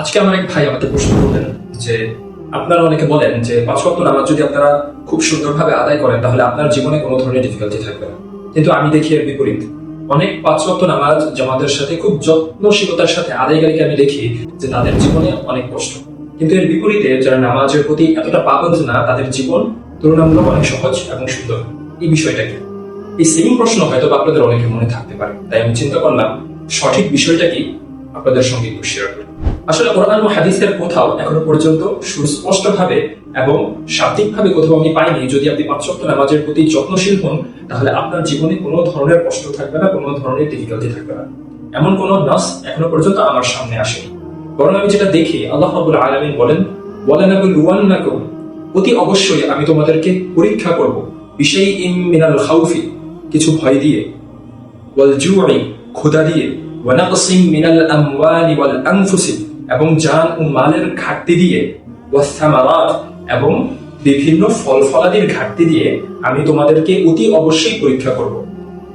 আজকে আমার এক ভাই আমাকে প্রশ্ন করলেন যে, আপনারা অনেকে বলেন যে, পাঁচ ওয়াক্ত নামাজ যদি আপনারা খুব সুন্দরভাবে আদায় করেন, তাহলে আপনার জীবনে কোনো ধরনের ডিফিকাল্টি থাকবে না। কিন্তু আমি দেখি এর বিপরীত। অনেক পাঁচ ওয়াক্ত নামাজ জামাতের সাথে খুব যত্নশীলতার সাথে আদায়কারীকে আমি দেখি যে, তাদের জীবনে অনেক কষ্ট। কিন্তু এর বিপরীতে যারা নামাজের প্রতি এতটা পাবন্দ না, তাদের জীবন তুলনামূলক অনেক সহজ এবং সুন্দর। এই বিষয়টা কি? এই সেম প্রশ্ন হয়তো আপনাদের অনেকের মনে থাকতে পারে। তাই আমি চিন্তা করলাম, সঠিক বিষয়টা কি? আপনাদের সঙ্গে একটু শেয়ার করি। আসলে কোরআন ও হাদিসের কোথাও এখনও পর্যন্ত সুস্পষ্ট ভাবে এবং শাব্দিক ভাবে কোথাও আমি পাইনি। যদি আপনি পাঁচ সপ্তাহ নামাজের প্রতি যত্নশীল হন, তাহলে আপনার জীবনে কোনো ধরনের কষ্ট থাকবে না, কোনো ধরনের ডিফিকাল্টি থাকবে না। এমন কোনো নাস এখনও পর্যন্ত আমার সামনে আসেনি। বরং আমি যেটা দেখি, আল্লাহ রাব্বুল আলামিন বলেন বলেন লুয়ান্নাকুম অতি অবশ্যই আমি তোমাদেরকে পরীক্ষা করব বিষয় ইম মিনাল খাউফি, কিছু ভয় দিয়ে। ওয়াল জুই, ক্ষুধা দিয়ে। ওয়ানাকসিম মিনাল আমওয়ালি ওয়াল আনফুসি। এবং জান ও মালের ঘাটতি দিয়ে ওয়াসামারাত এবং বিভিন্ন ফল ফলাদির ঘাটতি দিয়ে আমি তোমাদেরকে অতি অবশ্যই পরীক্ষা করব।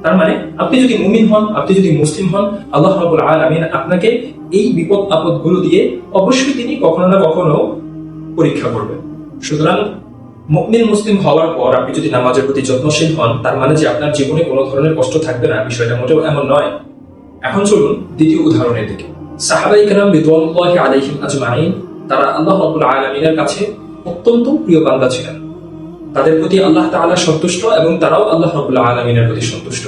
তার মানে আপনি যদি মুমিন হন, আপনি যদি মুসলিম হন, আল্লাহ রাব্বুল আলামিন আপনাকে এই বিপদ আপদগুলো দিয়ে অবশ্যই তিনি কখনো না কখনো পরীক্ষা করবেন। সুতরাং, মুমিন মুসলিম হওয়ার পর আপনি যদি নামাজের প্রতি যত্নশীল হন, তার মানে যে আপনার জীবনে কোনো ধরনের কষ্ট থাকবে না, বিষয়টা মোটেও এমন নয়। এখন চলুন দ্বিতীয় উদাহরণের দিকে। সাহাবাই কেরাম বিদ্বানুল্লাহি আলাইহিম আজমাইন, তারা আল্লাহ রাব্বুল আলামিনের কাছে অত্যন্ত প্রিয় বান্দা ছিলেন। তাদের প্রতি আল্লাহ তাআলা সন্তুষ্ট এবং তারাও আল্লাহ রাব্বুল আলামিনের প্রতি সন্তুষ্ট।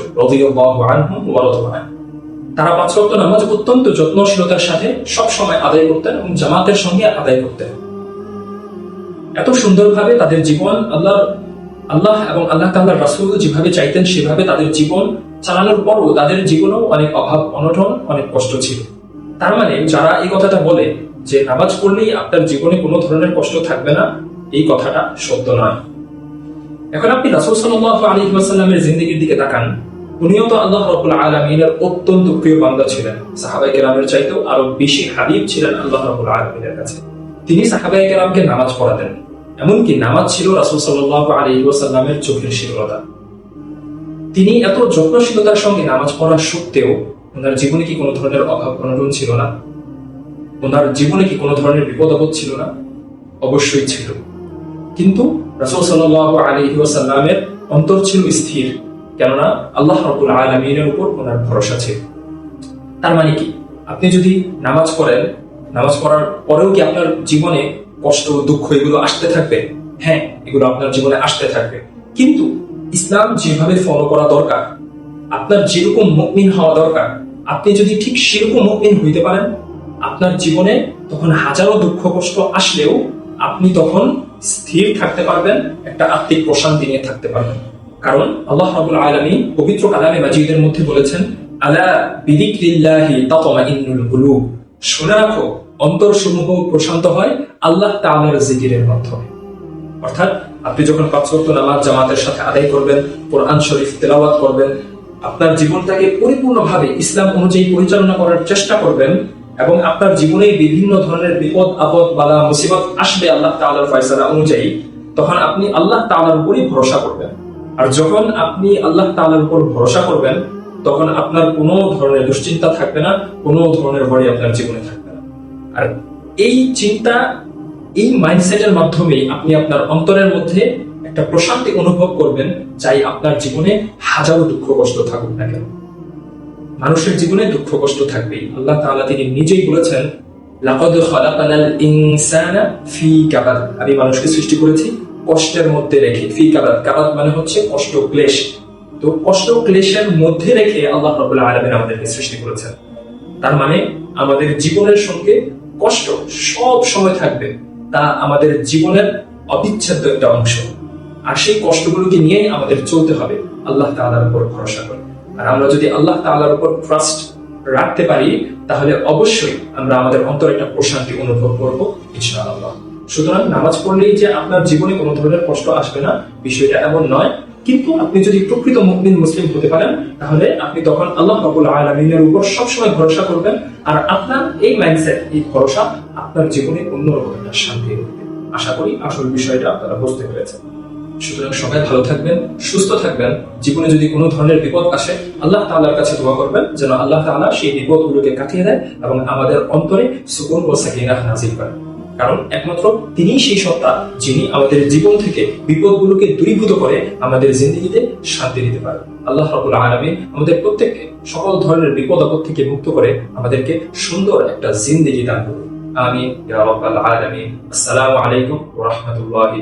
তারা পাঁচ ওয়াক্ত নামাজ অত্যন্ত যত্নশীলতার সাথে সব সময় আদায় করতেন এবং জামাতের সঙ্গে আদায় করতেন। এত সুন্দরভাবে তাদের জীবন আল্লাহ আল্লাহ এবং আল্লাহ তাল্লাহ রাসুল যেভাবে চাইতেন সেভাবে তাদের জীবন চালানোর পরও তাদের জীবনেও অনেক অভাব, অনটন, অনেক কষ্ট ছিল। তার মানে যারা এই কথাটা বলে যে নামাজ পড়লেই আপনার জীবনে কোনো ধরনের কষ্ট থাকবে না, এই কথাটা সত্য নয়। এখন আপনি রাসুল সাল্লাহ আলী ওয়াসাল্লামের দিকে তাকান। উনিও তো আল্লাহ রবুল আলমিনের অত্যন্ত প্রিয় বান্দা ছিলেন। সাহাবাই কেরামের চাইতেও আরও বেশি হাবিব ছিলেন আল্লাহ রবুল আলমিনের কাছে। তিনি সাহাবাই কেরামকে নামাজ পড়াতেন, এমনকি নামাজ ছিল রাসুল সাল্লাহ আলী ওয়াসাল্লামের চোখের শীতলতা তিনি এত যত্নশীলতার সঙ্গে নামাজ পড়া সত্ত্বেও ওনার জীবনে কি কোনো ধরনের অভাব অনটন ছিল না? ওনার জীবনে কি কোনো ধরনের বিপদ আপদ ছিল না? অবশ্যই ছিল। কিন্তু রাসুল সাল্লাহ আলী ওয়াসাল্লামের অন্তর ছিল স্থির, কেননা আল্লাহ রবুল আলমিনের উপর ওনার ভরসা ছিল। তার মানে কি? আপনি যদি নামাজ পড়েন, নামাজ পড়ার পরেও কি আপনার জীবনে কষ্ট দুঃখ এগুলো আসতে থাকবে? হ্যাঁ এগুলো আপনার জীবনে আসতে থাকবে। কিন্তু ইসলাম যেভাবে ফলো করা দরকার, আপনার যেরকম মুকমিন হওয়া দরকার আপনি যদি ঠিক সেরকম মুকমিন হইতে পারেন, আপনার জীবনে তখন হাজারো দুঃখ কষ্ট আসলেও আপনি তখন স্থির থাকতে পারবেন, একটা আত্মিক প্রশান্তি নিয়ে থাকতে পারবেন। কারণ আল্লাহ রাবুল আলমী পবিত্র কালামে মাজিদের মধ্যে বলেছেন, আলা শুনে রাখো অন্তর সমূহ প্রশান্ত হয় আল্লাহ তাআলার জিকিরের মাধ্যমে। অর্থাৎ আপনি যখন পাঁচ নামাজ জামাতের সাথে আদায় করবেন, কোরআন শরীফ তেলাওয়াত করবেন আপনার জীবনটাকে পরিপূর্ণভাবে ইসলাম অনুযায়ী পরিচালনা করার চেষ্টা করবেন এবং আপনার জীবনে বিভিন্ন ধরনের বিপদ, আপদ বালা মুসিবত আসবে আল্লাহ তাআলার ফয়সালা অনুযায়ী, তখন আপনি আল্লাহ তাআলার উপরই ভরসা করবেন। আর যখন আপনি আল্লাহ তাআলার উপর ভরসা করবেন, তখন আপনার কোনো ধরনের দুশ্চিন্তা থাকবে না, কোনো ধরনের ভয় আপনার জীবনে থাকবে না। আর এই চিন্তা, এই মাইন্ডসেটের মাধ্যমেই আপনি আপনার অন্তরের মধ্যে একটা প্রশান্তি অনুভব করবেন চাই আপনার জীবনে হাজারো দুঃখ কষ্ট থাকুক না কেন। মানুষের জীবনে দুঃখ কষ্ট থাকবেই। আল্লাহ তাআলা তিনি নিজেই বলেছেন, লাকাদ খালাকানাল ইনসানা ফি কাবাদ। আমি মানুষকে সৃষ্টি করেছি কষ্টের মধ্যে রেখে। ফি কাবাদ কাবাদ মানে হচ্ছে কষ্ট ক্লেশ। তো কষ্ট ক্লেশের মধ্যে রেখে আল্লাহ রাব্বুল আলামিন আমাদেরকে সৃষ্টি করেছেন। তার মানে আমাদের জীবনের সঙ্গে কষ্ট সব সময় থাকবে। তা আমাদের জীবনের অবিচ্ছেদ্য একটা অংশ। আর সেই কষ্টগুলোকে নিয়ে আমাদের চলতে হবে, আল্লাহ তাআলার উপর ভরসা করে। আর আমরা যদি আল্লাহ তাআলার উপর ট্রাস্ট রাখতে পারি, তাহলে অবশ্যই আমরা আমাদের অন্তর একটা প্রশান্তি অনুভব করব, ইনশাআল্লাহ। সুতরাং নামাজ পড়লেই যে আপনার জীবনে কোনো ধরনের কষ্ট আসবে না, বিষয়টা এমন নয়। কিন্তু আপনি যদি প্রকৃত মুসলিম মুসলিম হতে পারেন, তাহলে আপনি তখন আল্লাহ রাবুল আলমিনের উপর সবসময় ভরসা করবেন, আর আপনার এই মাইন্ডসেট এই ভরসা আপনার জীবনে অন্যরকম একটা শান্তি আশা করি আসল বিষয়টা আপনারা বুঝতে পেরেছেন। সুতরাং সবাই ভালো থাকবেন, সুস্থ থাকবেন। জীবনে যদি কোনো ধরনের বিপদ আসে, আল্লাহ তাআলার কাছে দোয়া করবেন যেন আল্লাহ তাআলা সেই বিপদগুলোকে কাটিয়ে দেয় এবং আমাদের অন্তরে সুকুন ও সাকিনাহ নাজিল করেন। কারণ একমাত্র তিনিই সেই সত্তা যিনি আমাদের জীবন থেকে বিপদগুলোকে দূরীভূত করে আমাদের জিন্দগিতে শান্তি দিতে পারে আল্লাহ রাবুল আলমী আমাদের প্রত্যেককে সকল ধরনের বিপদ আপদ থেকে মুক্ত করে আমাদেরকে সুন্দর একটা জিন্দগি দান করুন। আমি ইয়া রাব্বাল আসসালামু আলাইকুম রাহমাতুল্লাহি